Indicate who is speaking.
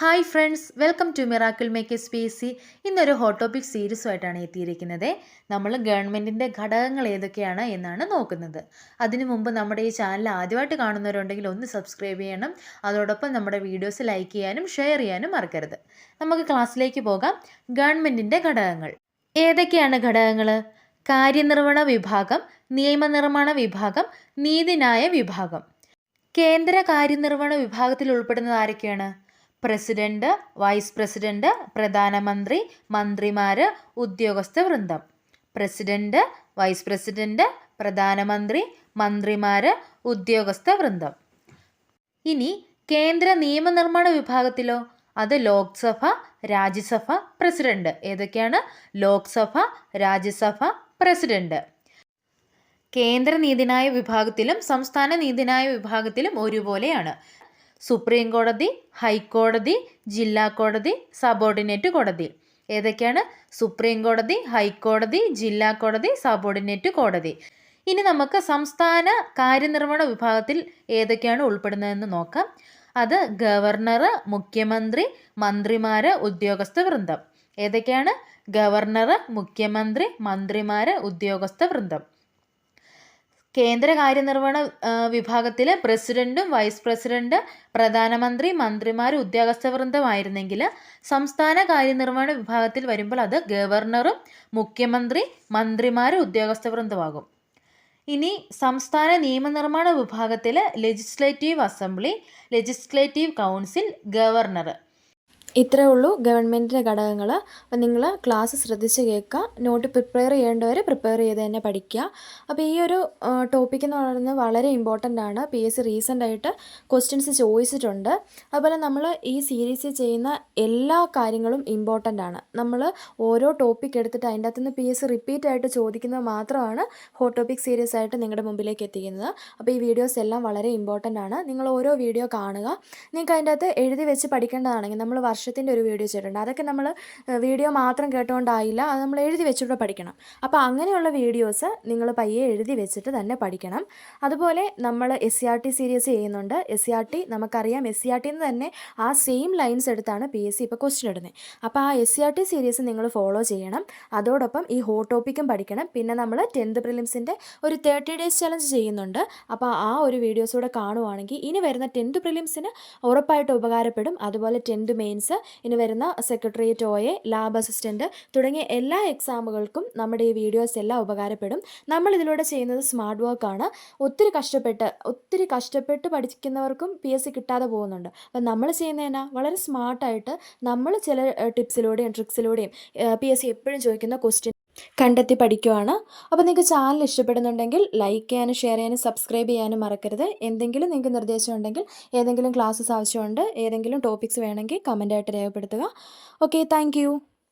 Speaker 1: Hi friends welcome to miracle makers P S C ഇന്നൊരു hot topic സീരീസുമായിട്ടാണ് എത്തിയിരിക്കുന്നത്. നമ്മൾ ഗവൺമെന്റിന്റെ ഘടകങ്ങൾ ഏതൊക്കെയാണ് എന്നാണ് നോക്കുന്നത്. അതിനു മുമ്പ് നമ്മുടെ ഈ ചാനൽ ആദ്യമായിട്ട് കാണുന്നവരുണ്ടെങ്കിൽ ഒന്ന് സബ്സ്ക്രൈബ് ചെയ്യണം. അതോടൊപ്പം നമ്മുടെ വീഡിയോസ് ലൈക്ക് ചെയ്യാനും ഷെയർ ചെയ്യാനും മറക്കരുത്. നമുക്ക് ക്ലാസ്സിലേക്ക് പോകാം. ഗവൺമെന്റിന്റെ ഘടകങ്ങൾ. ഏതൊക്കെയാണ് ഘടകങ്ങൾ കാര്യനിർവഹണ വിഭാഗം നിയമനിർമ്മാണ വിഭാഗം നീതിന്യായ വിഭാഗം. കേന്ദ്ര കാര്യനിർവഹണ വിഭാഗത്തിൽ ഉൾപ്പെടുന്നത് ആരൊക്കെയാണ്? പ്രസിഡന്റ് വൈസ് പ്രസിഡന്റ് പ്രധാനമന്ത്രി മന്ത്രിമാർ ഉദ്യോഗസ്ഥ വൃന്ദം. പ്രസിഡന്റ് വൈസ് പ്രസിഡന്റ് പ്രധാനമന്ത്രി മന്ത്രിമാർ ഉദ്യോഗസ്ഥ വൃന്ദം. ഇനി കേന്ദ്ര നിയമനിർമ്മാണ വിഭാഗത്തിലോ? അത് ലോക്സഭ രാജ്യസഭ പ്രസിഡന്റ്. ഏതൊക്കെയാണ്? ലോക്സഭ രാജ്യസഭ പ്രസിഡന്റ്. കേന്ദ്ര നീതിന്യായ വിഭാഗത്തിലും സംസ്ഥാന നീതിന്യായ വിഭാഗത്തിലും ഒരുപോലെയാണ്. സുപ്രീം കോടതി ഹൈക്കോടതി ജില്ലാ കോടതി സബോർഡിനേറ്റ് കോടതി. ഏതൊക്കെയാണ്? സുപ്രീം കോടതി ഹൈക്കോടതി ജില്ലാ കോടതി സബോർഡിനേറ്റ് കോടതി. ഇനി നമുക്ക് സംസ്ഥാന കാര്യനിർവഹണ വിഭാഗത്തിൽ ഏതൊക്കെയാണ് ഉൾപ്പെടുന്നതെന്ന് നോക്കാം. അത് ഗവർണർ മുഖ്യമന്ത്രി മന്ത്രിമാർ ഉദ്യോഗസ്ഥ വൃന്ദം. ഏതൊക്കെയാണ്? ഗവർണർ മുഖ്യമന്ത്രി മന്ത്രിമാർ ഉദ്യോഗസ്ഥ വൃന്ദം. കേന്ദ്ര കാര്യനിർവഹണ വിഭാഗത്തിൽ പ്രസിഡന്റും വൈസ് പ്രസിഡന്റ് പ്രധാനമന്ത്രി മന്ത്രിമാർ ഉദ്യോഗസ്ഥ വൃന്ദമായിരുന്നെങ്കിൽ സംസ്ഥാന കാര്യനിർവഹണ വിഭാഗത്തിൽ വരുമ്പോൾ അത് ഗവർണറും മുഖ്യമന്ത്രി മന്ത്രിമാർ ഉദ്യോഗസ്ഥ വൃന്ദമാകും. ഇനി സംസ്ഥാന നിയമനിർമ്മാണ വിഭാഗത്തിൽ legislative assembly legislative council governor.
Speaker 2: ഇത്രയേ ഉള്ളൂ ഗവൺമെന്റിന്റെ ഘടകങ്ങൾ അപ്പം നിങ്ങൾ ക്ലാസ് ശ്രദ്ധിച്ച് കേൾക്കുക. നോട്ട് പ്രിപ്പയർ ചെയ്യേണ്ടവർ പ്രിപ്പയർ ചെയ്ത് തന്നെ പഠിക്കുക. അപ്പോൾ ഈ ഒരു ടോപ്പിക് എന്ന് പറയുന്നത് വളരെ ഇമ്പോർട്ടന്റ് ആണ്. പി എസ് സി റീസെന്റ് ആയിട്ട് ക്വസ്റ്റ്യൻസ് ചോദിച്ചിട്ടുണ്ട്. അതുപോലെ നമ്മൾ ഈ സീരീസിൽ ചെയ്യുന്ന എല്ലാ കാര്യങ്ങളും ഇമ്പോർട്ടന്റ് ആണ്. നമ്മൾ ഓരോ ടോപ്പിക് എടുത്തിട്ട് അതിന്റെ അകത്തുനിന്ന് പി എസ് സി റിപ്പീറ്റ് ആയിട്ട് ചോദിക്കുന്നത് മാത്രമാണ് ഹോട്ട് ടോപ്പിക് സീരീസ് ആയിട്ട് നിങ്ങളുടെ മുമ്പിലേക്ക് എത്തിക്കുന്നത്. അപ്പോൾ ഈ വീഡിയോസ് എല്ലാം വളരെ ഇമ്പോർട്ടന്റ് ആണ്. നിങ്ങൾ ഓരോ വീഡിയോ കാണുക. നിങ്ങൾക്ക് അതിന്റെ അകത്ത് എഴുതി വെച്ച് പഠിക്കേണ്ടതാണെങ്കിൽ നമ്മൾ വർഷം വർഷത്തിന്റെ ഒരു വീഡിയോ ചെയ്തിട്ടുണ്ട്. അതൊക്കെ നമ്മൾ വീഡിയോ മാത്രം കേട്ടുകൊണ്ടായില്ല അത് നമ്മൾ എഴുതി വെച്ചിട്ട് പഠിക്കണം. അപ്പോൾ അങ്ങനെയുള്ള വീഡിയോസ് നിങ്ങൾ പയ്യെ എഴുതി വെച്ചിട്ട് തന്നെ പഠിക്കണം. അതുപോലെ നമ്മൾ S C R T series ചെയ്യുന്നുണ്ട്. എസ് സി ആർ ടി നമുക്കറിയാം. എസ് സി ആർ ടിന്ന് തന്നെ ആ സെയിം ലൈൻസ് എടുത്താണ് പി എസ് സി ഇപ്പോൾ ക്വസ്റ്റ്യൻ ഇടുന്നത് അപ്പോൾ ആ S C R T series നിങ്ങൾ ഫോളോ ചെയ്യണം. അതോടൊപ്പം ഈ ഹോട്ട് ടോപ്പിക്കും പഠിക്കണം. പിന്നെ നമ്മൾ ടെൻത്ത് പ്രിലിംസിന്റെ ഒരു തേർട്ടി ഡേയ്സ് ചലഞ്ച് ചെയ്യുന്നുണ്ട്. അപ്പോൾ ആ ഒരു വീഡിയോസ് കൂടെ കാണുവാണെങ്കിൽ ഇനി വരുന്ന ടെൻത്ത് പ്രിലിംസിന് ഉറപ്പായിട്ട് ഉപകാരപ്പെടും. അതുപോലെ ടെൻത്ത് മെയിൻസ് ഇനി വരുന്ന secretariat O A lab assistant തുടങ്ങിയ എല്ലാ എക്സാമുകൾക്കും നമ്മുടെ ഈ വീഡിയോസ് എല്ലാം ഉപകാരപ്പെടും. നമ്മൾ ഇതിലൂടെ ചെയ്യുന്നത് സ്മാർട്ട് വർക്കാണ് ഒത്തിരി കഷ്ടപ്പെട്ട് ഒത്തിരി കഷ്ടപ്പെട്ട് പഠിക്കുന്നവർക്കും പി എസ് സി കിട്ടാതെ പോകുന്നുണ്ട്. അപ്പം നമ്മൾ ചെയ്യുന്നതിനാ വളരെ സ്മാർട്ടായിട്ട് നമ്മൾ ചില ടിപ്സിലൂടെയും ട്രിക്സിലൂടെയും പി എസ് സി എപ്പോഴും ചോദിക്കുന്ന ക്വസ്റ്റ്യൻ കണ്ടെത്തി പഠിക്കുവാണ്. അപ്പോൾ നിങ്ങൾക്ക് ചാനൽ ഇഷ്ടപ്പെടുന്നുണ്ടെങ്കിൽ ലൈക്ക് ചെയ്യാനും ഷെയർ ചെയ്യാനും സബ്സ്ക്രൈബ് ചെയ്യാനും മറക്കരുത്. എന്തെങ്കിലും നിങ്ങൾക്ക് നിർദ്ദേശം ഉണ്ടെങ്കിൽ ഏതെങ്കിലും ക്ലാസ്സസ് ആവശ്യമുണ്ട് ഏതെങ്കിലും ടോപ്പിക്സ് വേണമെങ്കിൽ കമന്റായിട്ട് രേഖപ്പെടുത്തുക. Okay thank